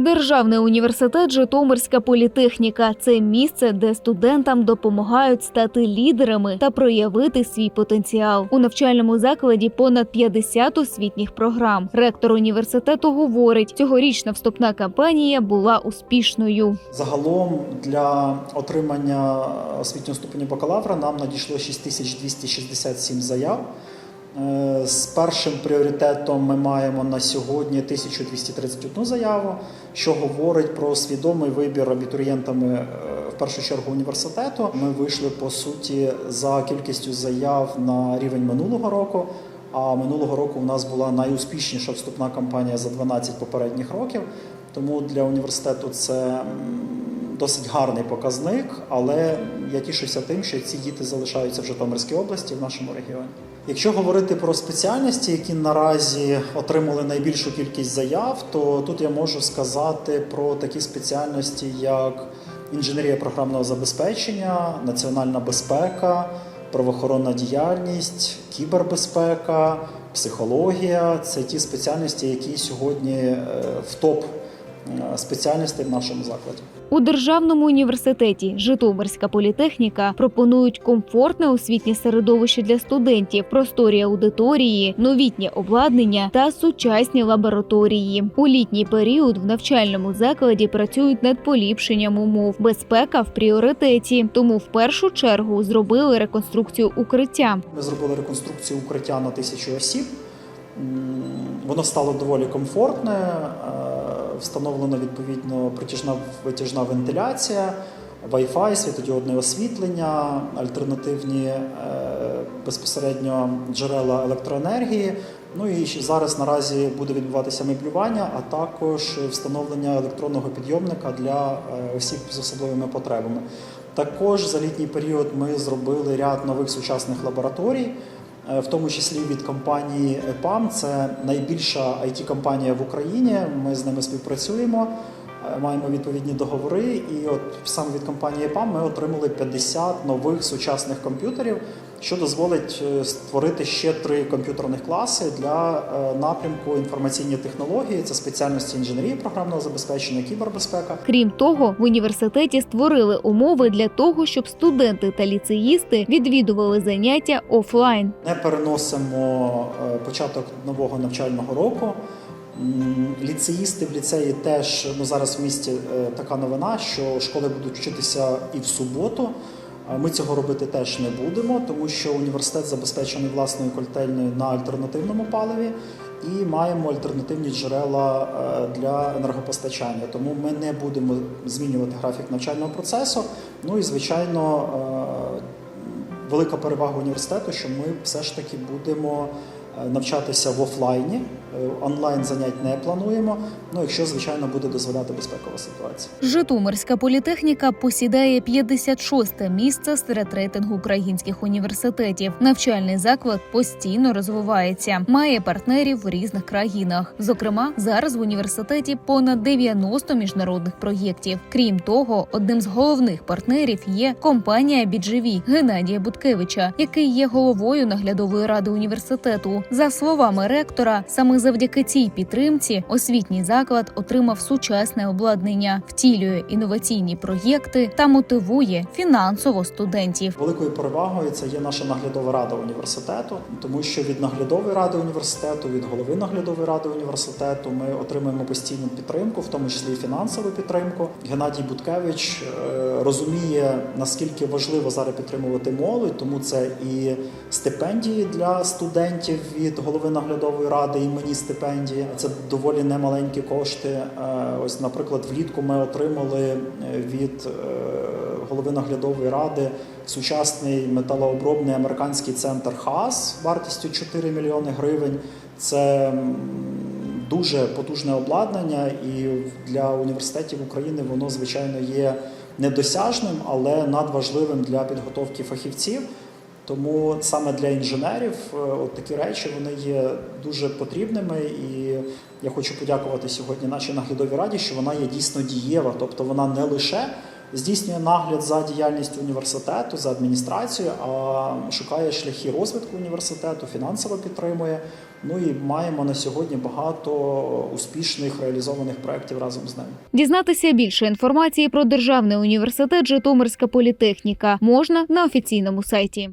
Державний університет Житомирська політехніка це місце, де студентам допомагають стати лідерами та проявити свій потенціал. У навчальному закладі понад 50 освітніх програм. Ректор університету говорить, цьогорічна вступна кампанія була успішною. Загалом для отримання освітнього ступеня бакалавра нам надійшло 6267 заяв. Е, З першим пріоритетом ми маємо на сьогодні 1231 заяву, що говорить про свідомий вибір абітурієнтами е, в першу чергу університету. Ми вийшли по суті за кількістю заяв на рівень минулого року. А минулого року у нас була найуспішніша вступна кампанія за 12 попередніх років. Тому для університету це досить гарний показник, але я тішуся тим, що ці діти залишаються в Житомирській області, в нашому регіоні. Якщо говорити про спеціальності, які наразі отримали найбільшу кількість заяв, то тут я можу сказати про такі спеціальності, як інженерія програмного забезпечення, національна безпека, правоохоронна діяльність, кібербезпека, психологія. Це ті спеціальності, які сьогодні е, в топ спеціальностей в нашому закладі. У державному університеті Житомирська політехніка пропонують комфортне освітнє середовище для студентів, просторі аудиторії, новітнє обладнання та сучасні лабораторії. У літній період в навчальному закладі працюють над поліпшенням умов. Безпека в пріоритеті, тому в першу чергу зробили реконструкцію укриття. Ми зробили реконструкцію укриття на тисячу осіб. Воно стало доволі комфортне, е, встановлено відповідно притяжна витяжна вентиляція, Wi-Fi, світодіодне освітлення, альтернативні е, безпосередньо джерела електроенергії. Ну і зараз наразі буде відбуватися меблювання, а також встановлення електронного підйомника для е, осіб з особливими потребами. Також за літній період ми зробили ряд нових сучасних лабораторій, в тому числі від компанії EPAM. Це найбільша it компанія в Україні. Ми з ними співпрацюємо, е, маємо відповідні договори. І от саме від компанії EPAM ми отримали 50 нових сучасних комп'ютерів, що дозволить е, створити ще три комп'ютерних класи для е, напрямку інформаційні технології. Це спеціальності інженерії програмного забезпечення, кібербезпека. Крім того, в університеті створили умови для того, щоб студенти та ліцеїсти відвідували заняття офлайн. Не переносимо е, початок нового навчального року. Ліцеїсти в ліцеї теж ну зараз в місті е, така новина, що школи будуть вчитися і в суботу. Ми цього робити теж не будемо, тому що університет забезпечений власною кольтельною на альтернативному паливі і маємо альтернативні джерела е, для енергопостачання. Тому ми не будемо змінювати графік навчального процесу. Ну і звичайно, е, велика перевага університету, що ми все ж таки будемо навчатися в офлайні. Е, Онлайн занять не плануємо. Ну, якщо звичайно буде дозволяти безпекова ситуація. Житомирська політехніка посідає 56-те місце серед рейтингу українських університетів. Навчальний заклад постійно розвивається, має партнерів в різних країнах. Зокрема, зараз в університеті понад 90 міжнародних проєктів. Крім того, одним з головних партнерів є компанія BGV Геннадія Буткевича, який є головою наглядової ради університету. За словами ректора, саме завдяки цій підтримці освітній заклад отримав сучасне обладнання, втілює інноваційні проєкти та мотивує фінансово студентів. Великою перевагою це є наша наглядова рада університету, тому що від наглядової ради університету, від голови наглядової ради університету ми отримуємо постійну підтримку, в тому числі і фінансову підтримку. Геннадій Буткевич е, розуміє наскільки важливо зараз підтримувати молодь, тому це і стипендії для студентів від голови наглядової ради, і мені стипендії. Це доволі немаленькі кошти. Е, Ось, наприклад, влітку ми отримали е, від е, голови наглядової ради сучасний металообробний американський центр ХАС вартістю 4 мільйони гривень. Це дуже потужне обладнання, і для університетів України воно звичайно є недосяжним, але надважливим для підготовки фахівців. Тому саме для інженерів е, от такі речі вони є дуже потрібними, і я хочу подякувати сьогодні нашій наглядовій раді, що вона є дійсно дієва, тобто вона не лише здійснює нагляд за діяльністю університету, за адміністрацією, а шукає шляхи розвитку університету, фінансово підтримує. Ну і маємо на сьогодні багато успішних реалізованих проєктів разом з ним. Дізнатися більше інформації про державний університет Житомирська політехніка можна на офіційному сайті.